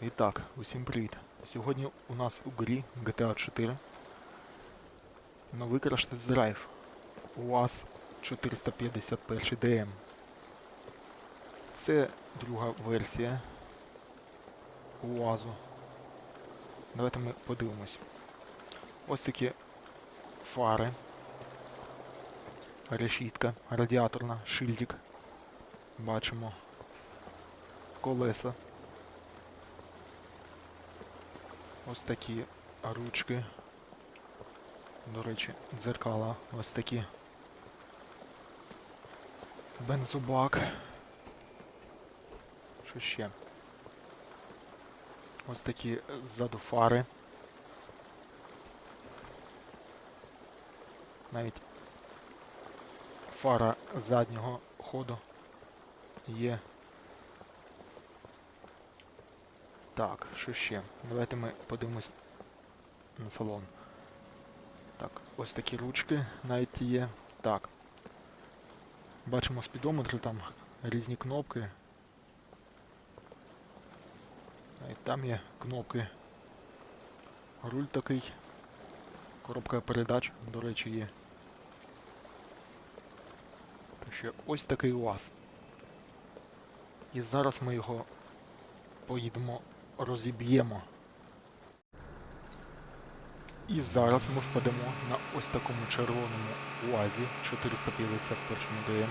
І так, усім привіт. Сьогодні у нас у грі GTA 4 новий краш драйв УАЗ 451 DM. Це друга версія УАЗу. Давайте ми подивимось. Ось такі фари, решітка, радіаторна, шильдик. Бачимо колеса. Ось такі ручки. До речі, дзеркала ось такі. Бензобак. Що ще? Ось такі ззаду фари. Навіть фара заднього ходу є. Так, що ще? Давайте ми подивимось на салон. Так, ось такі ручки навіть є. Так. Бачимо спідометри, там різні кнопки. Навіть там є кнопки. Руль такий. Коробка передач, до речі, є. Так що ось такий УАЗ. І зараз ми його поїдемо розіб'ємо. І зараз ми впадемо на ось такому червоному УАЗі 451 ДМ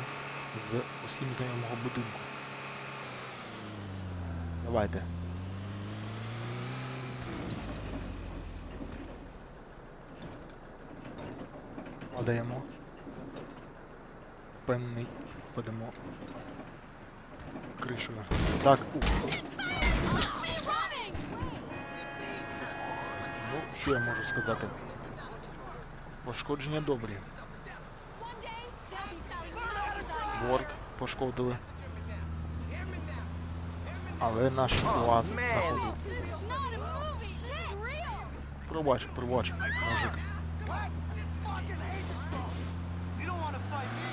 з усім знайомого будинку. Давайте. Падаємо. Певний впадемо кришою. Так, ух. Що я можу сказати? Пошкодження добрі. Борт пошкодили. Але наш УАЗ на. Пробач, пробач, мужик.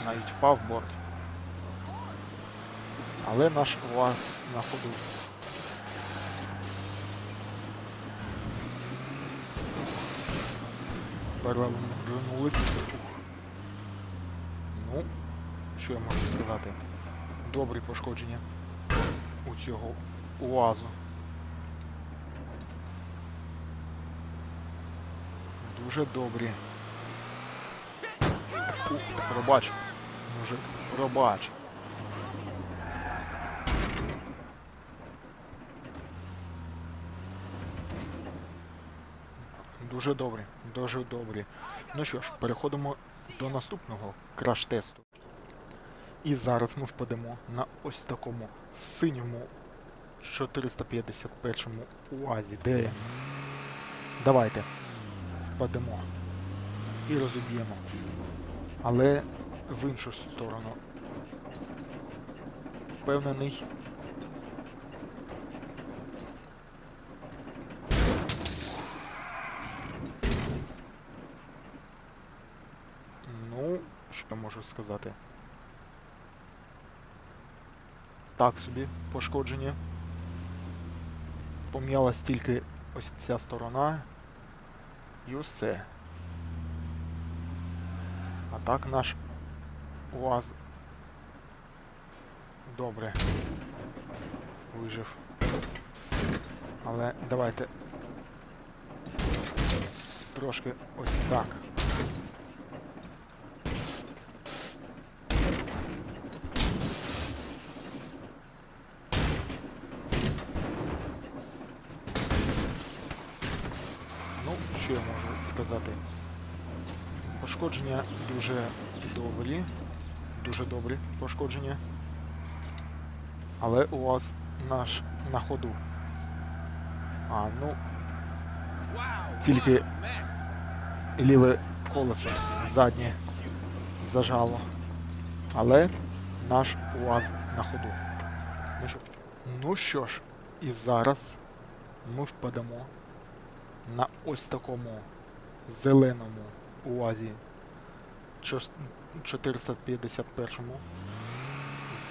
Навіть впав борт. Але наш УАЗ на. Перевернулись. Ну, що я можу сказати? Добрі пошкодження у цього УАЗу. Дуже добрі. Ух, пробач, мужик, пробач. Дуже добре, дуже добре. Ну що ж, переходимо до наступного краш-тесту. І зараз ми впадемо на ось такому синьому 451 УАЗі, де давайте впадемо і розіб'ємо. Але в іншу сторону. Впевнений. Ну, що я можу сказати? Так собі пошкодження. Пом'ялась тільки ось ця сторона. І усе. А так наш УАЗ добре вижив. Але давайте трошки ось так. Ну, що я можу сказати? Пошкодження дуже добрі. Дуже добрі пошкодження. Але у вас наш на ходу. А, ну, тільки ліве колесо заднє зажало. Але наш УАЗ на ходу. Ну ну що ж, і зараз ми впадемо на ось такому зеленому УАЗі 451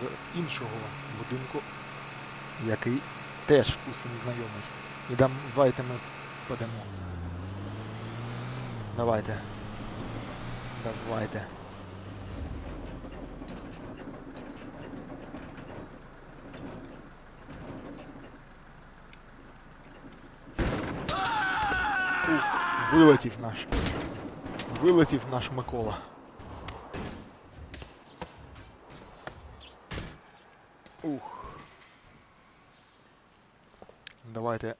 з іншого будинку, який теж усім знайомий. І давайте ми подамо. Давайте. Давайте. Ух, вилетів наш. Вилетів наш Микола. Ух. Давайте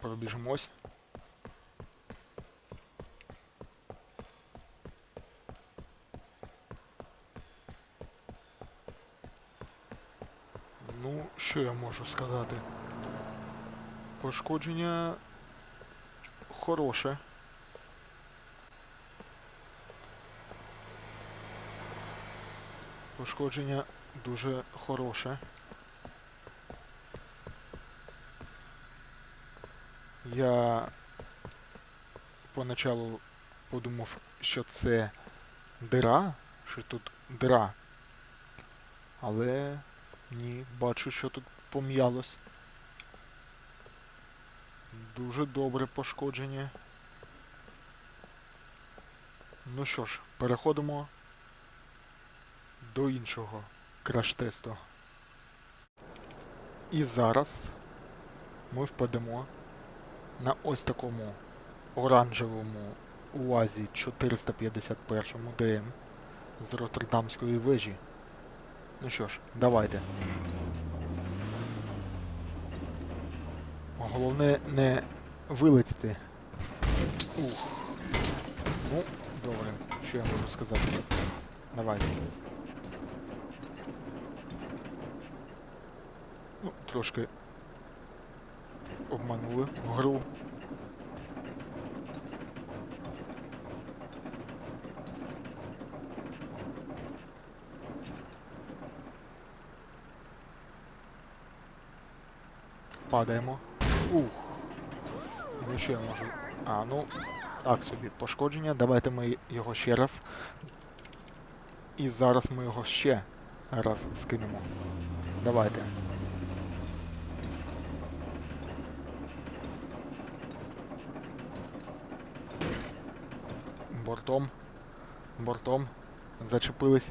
пробіжимось. Ну, що я можу сказати? Пошкодження хороше. Пошкодження дуже хороше. Я поначалу подумав, що це дира, що тут дира. Але ні, бачу, що тут пом'ялось. Дуже добре пошкодження. Ну що ж, переходимо до іншого краш-тесту. І зараз ми впадемо на ось такому оранжевому УАЗі 451 ДМ з Роттердамської вежі. Ну що ж, давайте. Головне не вилетіти. Ух. Ну, добре, що я можу сказати. Давайте. Ну, трошки обманули гру. Падаємо. Ух. Що я можу. А, ну, так собі пошкодження. Давайте ми його ще раз. І зараз ми його ще раз скинемо. Давайте. Бортом. Бортом. Зачепились.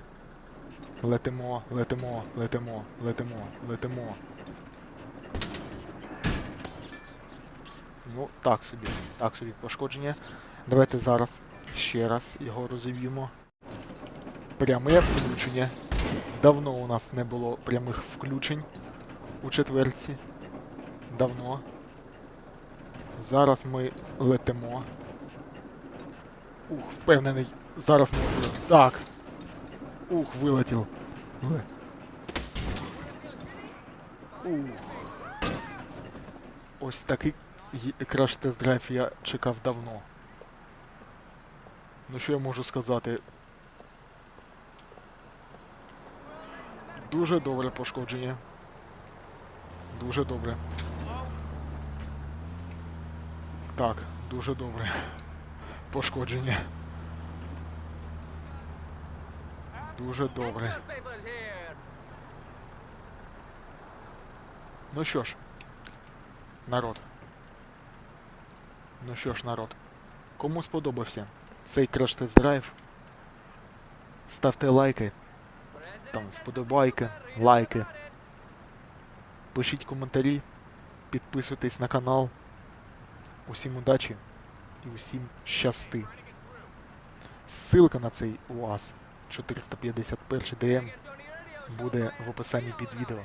Летимо, летимо, летимо, летимо, летимо. Ну, так собі, так собі пошкодження. Давайте зараз ще раз його розіб'ємо. Пряме включення. Давно у нас не було прямих включень у четверці. Давно. Зараз ми летимо. Ух, впевнений. Зараз ми. Так. Ух, вилетів. Ух. Ось такий й- краш тест-драйв я чекав давно. Ну що я можу сказати? Дуже добре пошкодження. Дуже добре. Так, дуже добре. Пошкодження. Дуже добре. Ну що ж, народ. Ну що ж, народ. Кому сподобався цей краш тест драйв ставте лайки, там вподобайки, лайки. Пишіть коментарі, підписуйтесь на канал. Усім удачі і усім щасти. Ссылка на цей УАЗ 451 ДМ буде в описанні під відео.